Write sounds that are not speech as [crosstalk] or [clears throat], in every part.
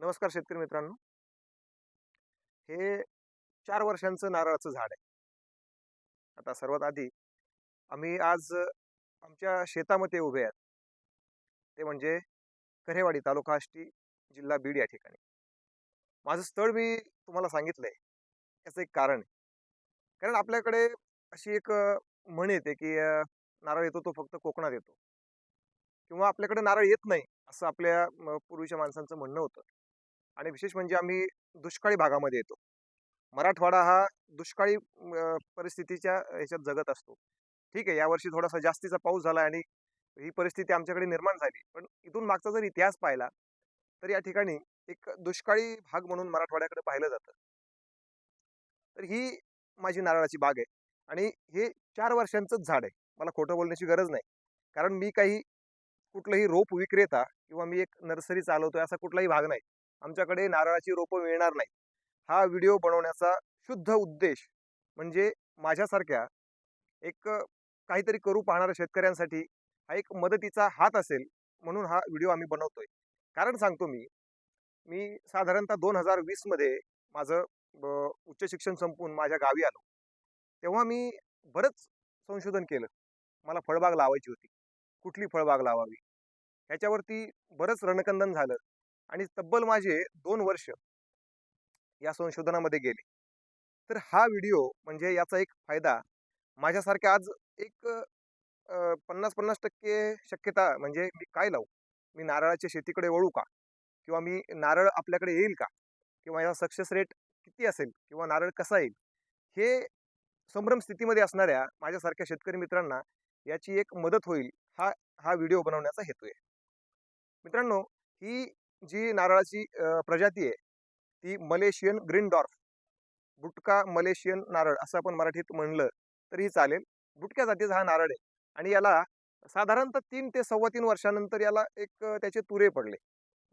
नमस्कार शेतकरी मित्रांनो. हे चार वर्षांचं नारळाचं झाड आहे. आता सर्वात आधी आम्ही आज आमच्या शेतामध्ये उभे आहेत. ते म्हणजे करेवाडी तालुका आष्टी जिल्हा बीड या ठिकाणी. माझं स्थळ मी तुम्हाला सांगितलंय. याचं एक कारण आहे. कारण आपल्याकडे अशी एक म्हण येते की नारळ येतो तो फक्त कोकणात येतो. किंवा आपल्याकडे नारळ येत नाही असं आपल्या पूर्वीच्या माणसांचं म्हणणं होतं. आणि विशेष म्हणजे आम्ही दुष्काळी भागामध्ये येतो. मराठवाडा हा दुष्काळी परिस्थितीच्या ह्याच्यात जगत असतो. ठीक आहे यावर्षी थोडासा जास्तीचा पाऊस झाला आणि ही परिस्थिती आमच्याकडे निर्माण झाली. पण इथून मागचा जर इतिहास पाहिला तर या ठिकाणी एक दुष्काळी भाग म्हणून मराठवाड्याकडे पाहिलं जातं. तर ही माझी नारळाची बाग आहे. आणि हे चार वर्षांचंच झाड आहे. मला खोटं बोलण्याची गरज नाही. कारण मी काही कुठलंही रोप विक्रेता किंवा मी एक नर्सरी चालवतोय असा कुठलाही भाग नाही. आमच्याकडे नारळाची रोपं मिळणार नाही हा व्हिडिओ बनवण्याचा शुद्ध उद्देश म्हणजे माझ्यासारख्या एक काहीतरी करू पाहणाऱ्या शेतकऱ्यांसाठी हा एक मदतीचा हात असेल म्हणून हा व्हिडिओ आम्ही बनवतोय. कारण सांगतो मी मी साधारणतः दोन हजार वीसमध्ये माझं उच्च शिक्षण संपून माझ्या गावी आलो. तेव्हा मी बरंच संशोधन केलं. मला फळबाग लावायची होती. कुठली फळबाग लावावी? ह्याच्यावरती बरंच रणकंदन झालं. आणि तब्बल माझे दोन वर्ष या संशोधनामध्ये गेले. तर हा व्हिडिओ म्हणजे याचा एक फायदा माझ्यासारख्या आज एक पन्नास पन्नास टक्के शक्यता म्हणजे मी काय लावू? मी नारळाच्या शेतीकडे वळू का? किंवा मी नारळ आपल्याकडे येईल का? किंवा याचा सक्सेस रेट किती असेल? किंवा नारळ कसा येईल? हे संभ्रम स्थितीमध्ये असणाऱ्या माझ्यासारख्या शेतकरी मित्रांना याची एक मदत होईल हा हा व्हिडिओ बनवण्याचा हेतू आहे. मित्रांनो ही जी नारळाची प्रजाती आहे ती मलेशियन ग्रीन डॉर्फ बुटका मलेशियन नारळ असं आपण मराठीत म्हणलं तरीही चालेल. बुटक्या जातीचा हा नारळ आहे आणि याला साधारणतः तीन ते सव्वा तीन वर्षानंतर याला एक त्याचे तुरे पडले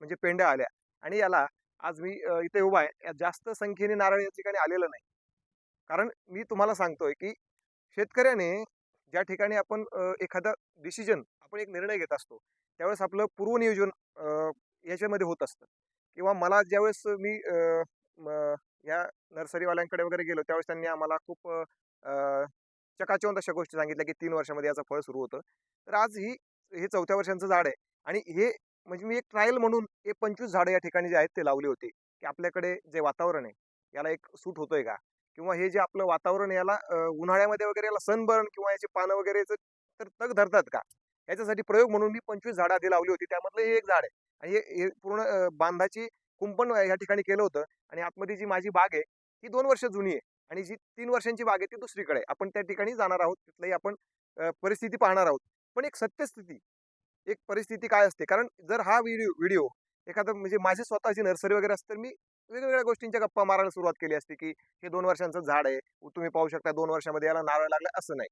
म्हणजे पेंड्या आल्या आणि याला आज मी इथे उभा आहे. जास्त संख्येने नारळ या ठिकाणी आलेलं नाही. कारण मी तुम्हाला सांगतोय की शेतकऱ्याने ज्या ठिकाणी आपण एखादा डिसिजन आपण एक निर्णय घेत असतो त्यावेळेस आपलं पूर्वनियोजन याच्यामध्ये होत असतं. किंवा मला ज्यावेळेस मी अ, या नर्सरीवाल्यांकडे वगैरे गेलो त्यावेळेस त्यांनी आम्हाला खूप चकाचवंत अशा गोष्टी सांगितल्या की तीन वर्षामध्ये याचं फळ सुरू होतं. तर आज ही हे चौथ्या वर्षांचं झाड आहे. आणि हे म्हणजे मी एक ट्रायल म्हणून हे पंचवीस झाडं या ठिकाणी जे आहेत ते लावले होते की आपल्याकडे जे वातावरण आहे याला एक सूट होतोय का? किंवा हे जे आपलं वातावरण याला उन्हाळ्यामध्ये वगैरे याला सनबर्न किंवा याचे पानं वगैरे तर तग धरतात का? याच्यासाठी प्रयोग म्हणून मी पंचवीस झाडं आधी लावली होती. त्यामधलं हे एक झाड आहे. आणि हे पूर्ण बांधाची कुंपण या ठिकाणी केलं होतं आणि आतमध्ये जी माझी बाग आहे ती दोन वर्ष जुनी आहे आणि जी तीन वर्षांची बाग आहे ती दुसरीकडे आपण त्या ठिकाणी जाणार आहोत तिथलंही आपण परिस्थिती पाहणार आहोत. पण एक सत्यस्थिती एक परिस्थिती काय असते? कारण जर हा व्हिडिओ व्हिडिओ एखादा म्हणजे माझी स्वतःची नर्सरी वगैरे असते तर मी वेगवेगळ्या गोष्टींच्या गप्पा मारायला सुरुवात केली असते की हे दोन वर्षांचं झाड आहे तुम्ही पाहू शकता दोन वर्षामध्ये याला नारळ लागला असं नाही.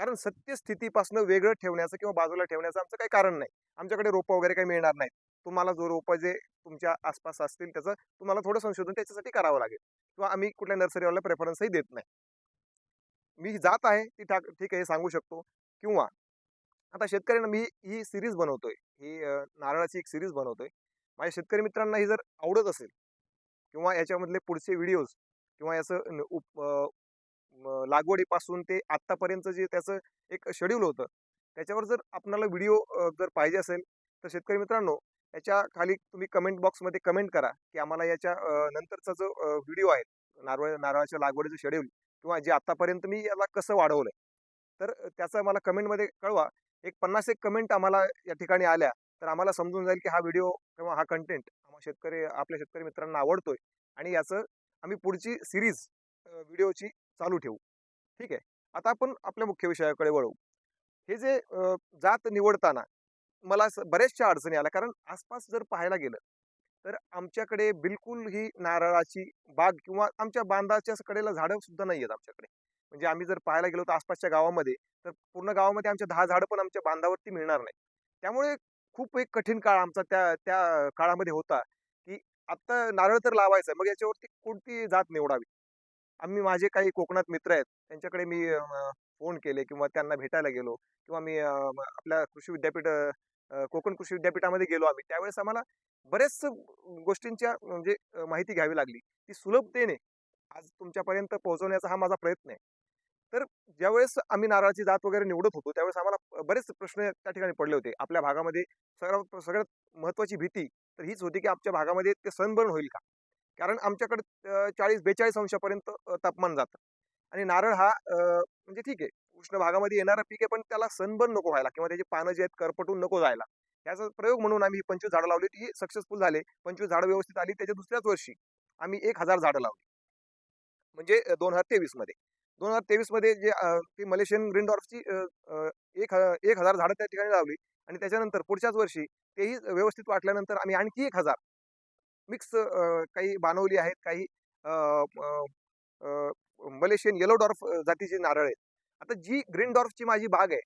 कारण सत्यस्थितीपासून वेगळं ठेवण्याचं किंवा बाजूला ठेवण्याचं आमचं काही कारण नाही. आमच्याकडे रोपं वगैरे काही मिळणार नाहीत. तुम्हाला जो रोपं जे तुमच्या आसपास असतील त्याचं तुम्हाला थोडं संशोधन त्याच्यासाठी करावं लागेल. किंवा आम्ही कुठल्या नर्सरीवाला प्रेफरन्सही देत नाही. मी जात आहे ती ठाक ठीक आहे हे सांगू शकतो. किंवा आता शेतकऱ्यांना मी ही सिरीज बनवतोय. ही नारळाची एक सिरीज बनवतोय. माझ्या शेतकरी मित्रांना ही जर आवडत असेल किंवा याच्यामधले पुढचे व्हिडिओज किंवा याचं उप- लागवडीपासून ते आत्तापर्यंत जे त्याचं एक शेड्यूल होतं. त्याच्यावर जर आपणाला व्हिडिओ जर पाहिजे असेल तर शेतकरी मित्रांनो याच्या खाली तुम्ही कमेंट बॉक्समध्ये कमेंट करा की आम्हाला याच्या नंतरचा जो व्हिडिओ आहे नारळ नारळाच्या लागवडीचं शेड्यूल किंवा जे आत्तापर्यंत मी याला कसं वाढवलं तर त्याचं मला कमेंटमध्ये कळवा. एक पन्नास एक कमेंट आम्हाला या ठिकाणी आल्या तर आम्हाला समजून जाईल की हा व्हिडिओ किंवा हा कंटेंट शेतकरी आपल्या शेतकरी मित्रांना आवडतोय. आणि याचं आम्ही पुढची सिरीज व्हिडिओची चालू ठेवू. ठीक आहे? आता आपण आपल्या मुख्य विषयाकडे वळू. हे जे जात निवडताना मला बऱ्याचशा अडचणी आल्या. कारण आसपास जर पाहायला गेलं तर आमच्याकडे बिलकुल ही नारळाची बाग किंवा आमच्या बांधाच्या कडेला झाडं सुद्धा नाही आहेत आमच्याकडे. म्हणजे आम्ही जर पाहायला गेलो तर आसपासच्या गावामध्ये तर पूर्ण गावामध्ये आमच्या दहा झाडं पण आमच्या बांधावरती मिळणार नाही त्यामुळे खूप एक कठीण काळ आमचा त्या त्या काळामध्ये होता की आता नारळ तर लावायचं मग याच्यावरती कोणती जात निवडावी? आम्ही माझे काही कोकणात मित्र आहेत त्यांच्याकडे मी फोन केले किंवा त्यांना भेटायला गेलो किंवा मी आपल्या कृषी विद्यापीठ कोकण कृषी विद्यापीठामध्ये गेलो आम्ही. त्यावेळेस आम्हाला बऱ्याच गोष्टींच्या म्हणजे माहिती घ्यावी लागली. ती सुलभतेने आज तुमच्यापर्यंत पोहोचवण्याचा हा माझा प्रयत्न आहे. तर ज्यावेळेस आम्ही नारळाची जात वगैरे निवडत होतो त्यावेळेस आम्हाला बरेच प्रश्न त्या ठिकाणी पडले होते. आपल्या भागामध्ये सर्वात सगळ्यात महत्वाची भीती तर हीच होती की आमच्या भागामध्ये ते सनबर्न होईल का? कारण आमच्याकडे चाळीस बेचाळीस अंशापर्यंत तापमान जातं. आणि नारळ हा म्हणजे ठीक आहे उष्ण भागामध्ये येणारा पीक आहे पण त्याला सनबर्न नको व्हायला किंवा त्याची पानं जे आहेत करपटून नको जायला. याचा प्रयोग म्हणून आम्ही पंचवीस झाडं लावली ती सक्सेसफुल झाले. पंचवीस झाडं व्यवस्थित आली त्याच्या दुसऱ्याच वर्षी आम्ही एक हजार झाडं लावली. म्हणजे दोन हजार तेवीसमध्ये. दोन हजार तेवीसमध्ये जे ती मलेशियन ग्रीन डॉर्फची एक एक हजार झाडं त्या ठिकाणी लावली. आणि त्याच्यानंतर पुढच्याच वर्षी तेही व्यवस्थित वाटल्यानंतर आम्ही आणखी एक हजार मिक्स काही बानवली आहेत काही मलेशियन येलो डॉर्फ जातीची नारळ आहेत. आता जी ग्रीन डॉर्फची माझी बाग आहे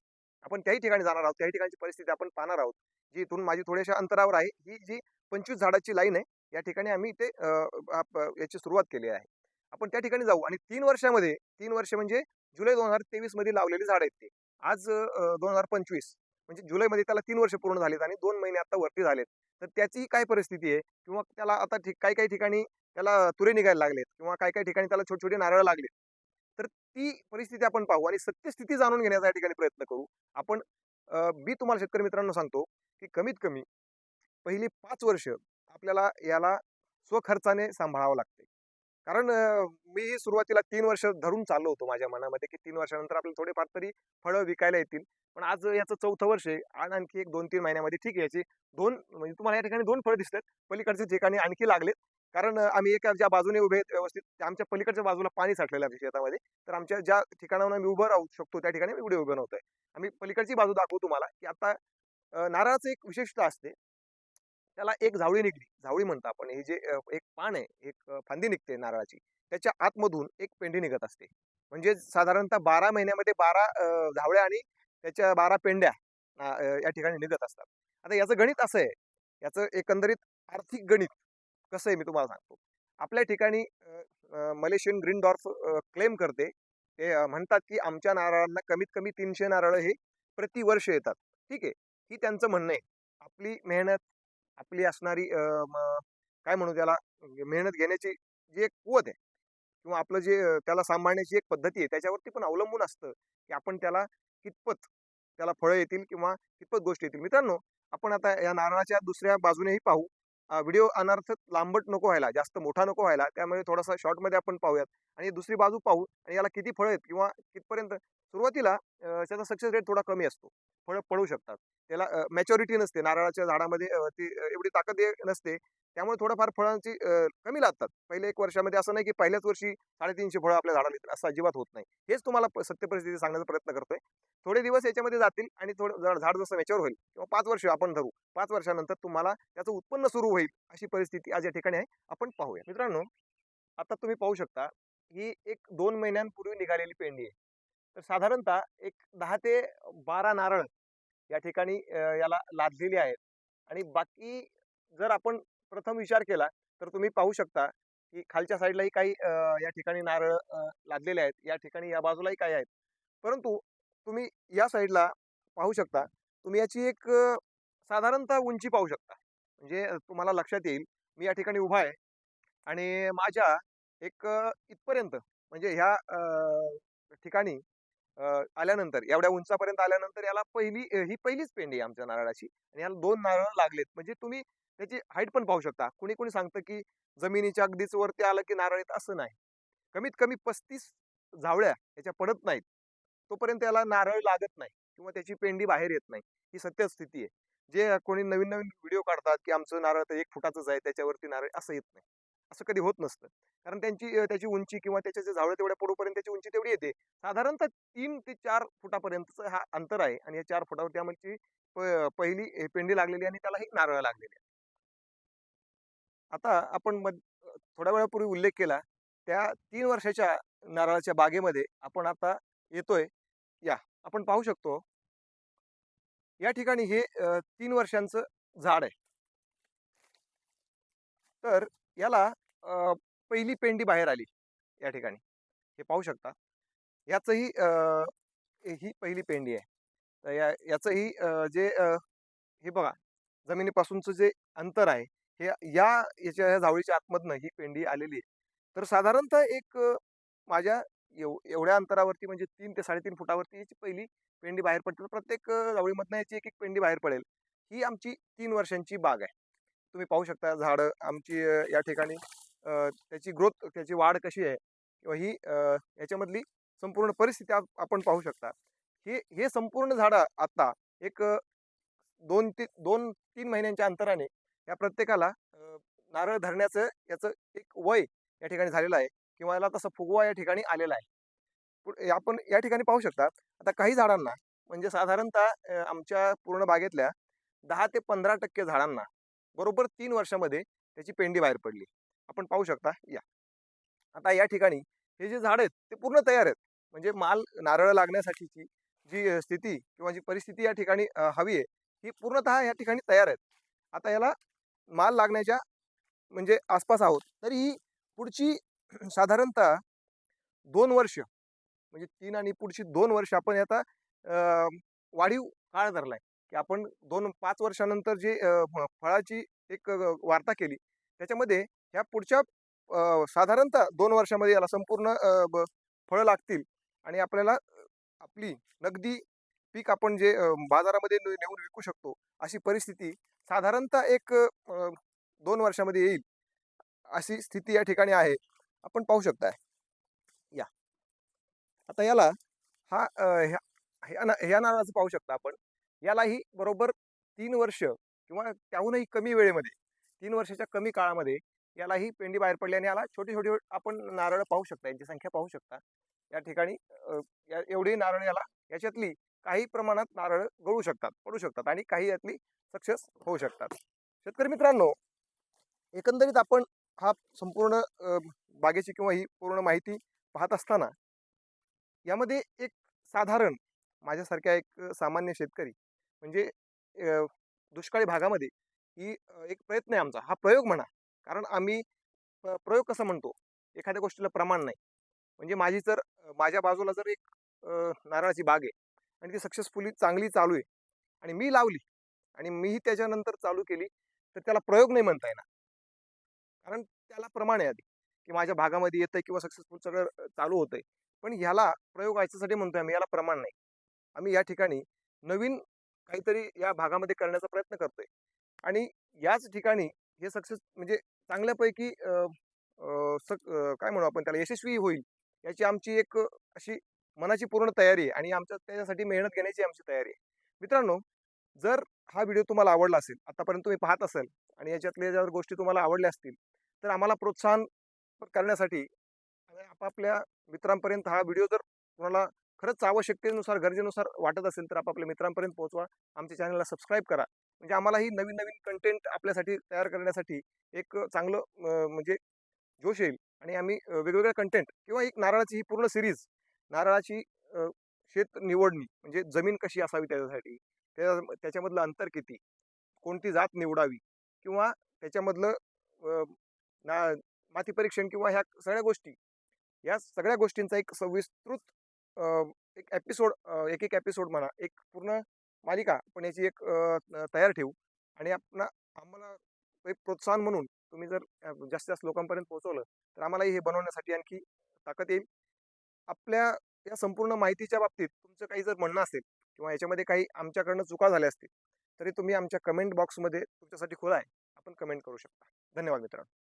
आपण त्याही ठिकाणी जाणार आहोत त्याही ठिकाणची परिस्थिती आपण पाहणार आहोत जी इथून माझी थोड्याशा अंतरावर आहे. ही जी पंचवीस झाडाची लाईन आहे या ठिकाणी आम्ही ते याची सुरुवात केली आहे. आपण त्या ठिकाणी जाऊ आणि तीन वर्षामध्ये तीन वर्ष म्हणजे जुलै दोन हजार तेवीसमध्ये लावलेली झाड आहेत ते. आज दोन हजार पंचवीस. म्हणजे जुलैमध्ये त्याला तीन वर्ष पूर्ण झालेत आणि दोन महिने आता वरती झालेत. तर त्याची काय परिस्थिती आहे? किंवा त्याला आता ठीक काही काही ठिकाणी त्याला तुरे निघायला लागलेत किंवा काही काही ठिकाणी त्याला छोटे छोटे नारळ लागलेत. तर ती परिस्थिती आपण पाहू आणि सत्यस्थिती जाणून घेण्याचा या ठिकाणी प्रयत्न करू. आपण मी तुम्हाला शेतकरी मित्रांनो सांगतो की कमीत कमी पहिली पाच वर्ष आपल्याला याला स्वखर्चाने सांभाळावं लागते. कारण मी सुरुवातीला तीन वर्ष धरून चाललो होतो माझ्या मनामध्ये की तीन वर्षानंतर आपल्याला थोडेफार तरी फळं विकायला येतील. पण आज याचं चौथं वर्ष आहे आणि आणखी एक दोन तीन महिन्यामध्ये ठीक आहे याची दोन म्हणजे तुम्हाला या ठिकाणी दोन फळं दिसतात पलीकडच्या ठिकाणी आणखी लागलेत. कारण आम्ही एका ज्या बाजूने उभे आहेत व्यवस्थित त्या आमच्या पलीकडच्या बाजूला पाणी साठलेलं आहे शेतामध्ये. तर आमच्या ज्या ठिकाणावर आम्ही उभं राहू शकतो त्या ठिकाणी एवढे उभे नव्हतोय. आम्ही पलीकडची बाजू दाखवू तुम्हाला की आता नारळाचं एक विशेषता असते. त्याला एक झावळी निघली. झावळी म्हणतो आपण हे जे एक पान आहे एक फांदी निघते नारळाची त्याच्या आतमधून एक पेंडी निघत असते. म्हणजे साधारणतः बारा महिन्यामध्ये बारा झावळ्या आणि त्याच्या बारा पेंड्या या ठिकाणी निघत असतात. आता याचं गणित असं आहे याचं एकंदरीत आर्थिक गणित कसं आहे मी तुम्हाला सांगतो. आपल्या ठिकाणी मलेशियन ग्रीन डॉर्फ क्लेम करते. ते म्हणतात की आमच्या नारळांना कमीत कमी तीनशे नारळ हे प्रतिवर्ष येतात. ठीक आहे? ही त्यांचं म्हणणं आहे. आपली मेहनत आपली असणारी काय म्हणू त्याला म्हणजे मेहनत घेण्याची जी एक कुवत आहे किंवा आपलं जे त्याला सांभाळण्याची एक पद्धती आहे त्याच्यावरती पण अवलंबून असतं की आपण त्याला कितपत त्याला फळं येतील किंवा कितपत गोष्टी येतील. मित्रांनो आपण आता या नारळाच्या दुसऱ्या बाजूनेही पाहू. व्हिडिओ अनर्थ लांबट नको व्हायला जास्त मोठा नको व्हायला त्यामुळे थोडासा शॉर्टमध्ये आपण पाहूयात. आणि दुसरी बाजू पाहू आणि याला किती फळं आहेत किंवा कितपर्यंत सुरुवातीला त्याचा सक्सेस रेट थोडा कमी असतो. फळं पडू शकतात. त्याला मॅच्युरिटी नसते. नारळाच्या झाडामध्ये ती एवढी ताकद नसते. त्यामुळे थोडंफार फळांची कमी लागतात. पहिले एक वर्षामध्ये असं नाही की पहिल्याच वर्षी साडेतीनशे फळं आपल्या झाडाला येतील असं अजिबात होत नाही. हेच तुम्हाला सत्य परिस्थिती सांगण्याचा प्रयत्न करतोय. थोडे दिवस याच्यामध्ये जातील आणि थोडं झाड झाड जसं मॅच्युअर होईल किंवा पाच वर्ष आपण धरू पाच वर्षानंतर तुम्हाला त्याचं उत्पन्न सुरू होईल अशी परिस्थिती आज या ठिकाणी आहे. आपण पाहूया. मित्रांनो आता तुम्ही पाहू शकता ही एक दोन महिन्यांपूर्वी निघालेली पेंडी आहे. तर साधारणतः एक दहा ते बारा नारळ या ठिकाणी याला लादलेली आहेत. आणि बाकी जर आपण प्रथम विचार केला तर तुम्ही पाहू शकता की खालच्या साईडलाही काही या ठिकाणी नारळ लादलेले आहेत. या ठिकाणी या बाजूलाही काही आहेत. परंतु तुम्ही या साईडला पाहू शकता तुम्ही याची एक साधारणतः उंची पाहू शकता. म्हणजे तुम्हाला लक्षात येईल मी या ठिकाणी उभा आहे आणि माझ्या एक इथपर्यंत म्हणजे ह्या ठिकाणी आल्यानंतर एवढ्या उंचापर्यंत आल्यानंतर याला पहिली ही पहिलीच पेंडी आहे आमच्या नारळाची आणि याला दोन नारळ लागलेत. म्हणजे तुम्ही त्याची हाईट पण पाहू शकता. कुणी कुणी सांगतं की जमिनीच्या अगदीच वरती आलं की नारळ येत असं नाही. कमीत कमी पस्तीस झावळ्या याच्या पडत नाहीत. तोपर्यंत याला नारळ लागत नाही किंवा त्याची पेंडी बाहेर येत नाही. ही सत्य स्थिती आहे. जे कोणी नवीन नवीन व्हिडिओ काढतात की आमचं नारळ तर एक फुटाचंच आहे त्याच्यावरती नारळ असं येत नाही. असं कधी होत नसतं. कारण त्यांची त्याची उंची किंवा त्याच्या जे झावळं तेवढ्या पडूपर्यंत त्याची उंची तेवढी येते. साधारणतः तीन ते चार फुटापर्यंतचं हा अंतर आहे आणि या चार फुटावरती आमची पहिली पेंडी लागलेली आणि त्याला ही नारळ लागलेली आहे. आता आपण मध थोड्या वेळापूर्वी उल्लेख केला त्या तीन वर्षाच्या नारळाच्या बागेमध्ये आपण आता येतोय. या आपण पाहू शकतो. या ठिकाणी हे तीन वर्षांचं झाड आहे. तर याला पहिली पेंडी बाहेर आली या ठिकाणी. हे पाहू शकता. याचंही ही पहिली पेंडी आहे. तर या याचंही जे हे बघा जमिनीपासूनचं जे अंतर आहे हे या याच्या या जावळीच्या आतमधनं ही पेंडी आलेली आहे. तर साधारणतः एक माझ्या एव एवढ्या अंतरावरती म्हणजे तीन ते साडेतीन फुटावरती याची पहिली पेंडी बाहेर पडते. प्रत्येक जावळीमधनं याची एक एक पेंडी बाहेर पडेल. ही आमची तीन वर्षांची बाग आहे. तुम्ही पाहू शकता झाडं आमची या ठिकाणी त्याची ग्रोथ त्याची वाढ कशी आहे किंवा ही याच्यामधली संपूर्ण परिस्थिती आपण पाहू शकता. हे हे संपूर्ण झाडं आता एक दोन ते दोन तीन महिन्यांच्या अंतराने या प्रत्येकाला नारळ धरण्याचं याचं एक वय या ठिकाणी झालेलं आहे किंवा याला तसा फुगवा या ठिकाणी आलेला आहे. पुढ- आपण या ठिकाणी पाहू शकता. आता काही झाडांना म्हणजे साधारणतः आमच्या पूर्ण बागेतल्या दहा ते पंधरा टक्के झाडांना बरोबर तीन वर्षामध्ये त्याची पेंडी बाहेर पडली. आपण पाहू शकता. या. आता या ठिकाणी हे जे झाड आहेत ते पूर्ण तयार आहेत. म्हणजे माल नारळ लागण्यासाठीची जी स्थिती किंवा जी परिस्थिती या ठिकाणी हवी आहे ही पूर्णतः या ठिकाणी तयार आहेत. आता याला माल लागण्याच्या म्हणजे आसपास आहोत तरी ही पुढची [clears throat] साधारणतः दोन वर्ष म्हणजे तीन आणि पुढची दोन वर्ष आपण आता वाढीव काळ धरलाय. की आपण दोन पाच वर्षानंतर जे फळाची एक वार्ता केली त्याच्यामध्ये ह्या पुढच्या साधारणतः दोन वर्षामध्ये याला संपूर्ण ब- फळं लागतील आणि आपल्याला आपली नगदी पीक आपण जे बाजारामध्ये नेऊन विकू शकतो अशी परिस्थिती साधारणतः एक दोन वर्षामध्ये येईल अशी स्थिती या ठिकाणी आहे. आपण पाहू शकताय. या. आता याला हा ह्या ह्या ना- ह्या नारळाचं पाहू शकता आपण. यालाही बरोबर तीन वर्ष किंवा त्याहूनही कमी वेळेमध्ये तीन वर्षाच्या कमी काळामध्ये यालाही पेंडी बाहेर पडली आणि याला छोटे छोटे आपण नारळ पाहू शकता यांची संख्या पाहू शकता. या ठिकाणी या एवढी नारळ याला याच्यातली काही प्रमाणात नारळ गळू शकतात पडू शकतात आणि काही यातली सक्सेस होऊ शकतात. शेतकरी मित्रांनो एकंदरीत आपण हा संपूर्ण बागेची किंवा ही पूर्ण माहिती पाहत असताना यामध्ये एक साधारण माझ्यासारख्या एक सामान्य शेतकरी म्हणजे दुष्काळी भागामध्ये ही एक प्रयत्न आहे आमचा. हा प्रयोग म्हणा कारण आम्ही प्रयोग कसा म्हणतो? एखाद्या गोष्टीला प्रमाण नाही. म्हणजे माझी जर माझ्या बाजूला जर एक नारळाची बाग आहे आणि ती सक्सेसफुली चांगली चालू आहे आणि मी लावली आणि मीही त्याच्यानंतर चालू केली तर त्याला प्रयोग नाही म्हणता येणार. कारण त्याला प्रमाण आहे आधी की माझ्या भागामध्ये येतं किंवा सक्सेसफुल सगळं चालू होतंय. पण ह्याला प्रयोग व्हायच्यासाठी म्हणतोय आम्ही याला प्रमाण नाही. आम्ही या ठिकाणी नवीन काहीतरी या भागामध्ये करण्याचा प्रयत्न करतोय. आणि याच ठिकाणी हे सक्सेस म्हणजे चांगल्यापैकी सक- काय म्हणू आपण त्याला यशस्वी होईल. याची आमची एक अशी मनाची पूर्ण तयारी आहे आणि आमच्या त्याच्यासाठी मेहनत घेण्याची आमची तयारी आहे. मित्रांनो जर हा व्हिडिओ तुम्हाला आवडला असेल आतापर्यंत तुम्ही पाहत असाल आणि याच्यातल्या जर गोष्टी तुम्हाला आवडल्या असतील तर आम्हाला प्रोत्साहन करण्यासाठी आपापल्या मित्रांपर्यंत हा व्हिडिओ जर तुम्हाला खरंच आवश्यकतेनुसार गरजेनुसार वाटत असेल तर आपापल्या मित्रांपर्यंत पोहोचवा. आमच्या चॅनलला सबस्क्राईब करा. म्हणजे आम्हालाही नवीन नवीन कंटेंट आपल्यासाठी तयार करण्यासाठी एक चांगलं म्हणजे जोश येईल. आणि आम्ही वेगवेगळ्या कंटेंट किंवा एक नारळाची ही पूर्ण सिरीज नारळाची शेत निवडणी म्हणजे जमीन कशी असावी त्याच्यासाठी त्या त्याच्यामधलं अंतर किती कोणती जात निवडावी किंवा त्याच्यामधलं ना माती परीक्षण किंवा ह्या सगळ्या गोष्टी या सगळ्या गोष्टींचा एक सविस्तृत एक एपिसोड एक एक एपिसोड म्हणा एक पूर्ण मालिका आपण याची एक तयार ठेवू आणि आपण आम्हाला एक प्रोत्साहन म्हणून तुम्ही जर जास्तीत जास्त लोकांपर्यंत पोहोचवलं तर आम्हालाही हे बनवण्यासाठी आणखी ताकद येईल. आपल्या या संपूर्ण माहितीच्या बाबतीत तुमचं काही जर म्हणणं असेल किंवा याच्यामध्ये काही आमच्याकडनं चुका झाल्या असतील तरी तुम्ही आमच्या कमेंट बॉक्समध्ये तुमच्यासाठी खुला आहे. आपण कमेंट करू शकता. धन्यवाद मित्रांनो.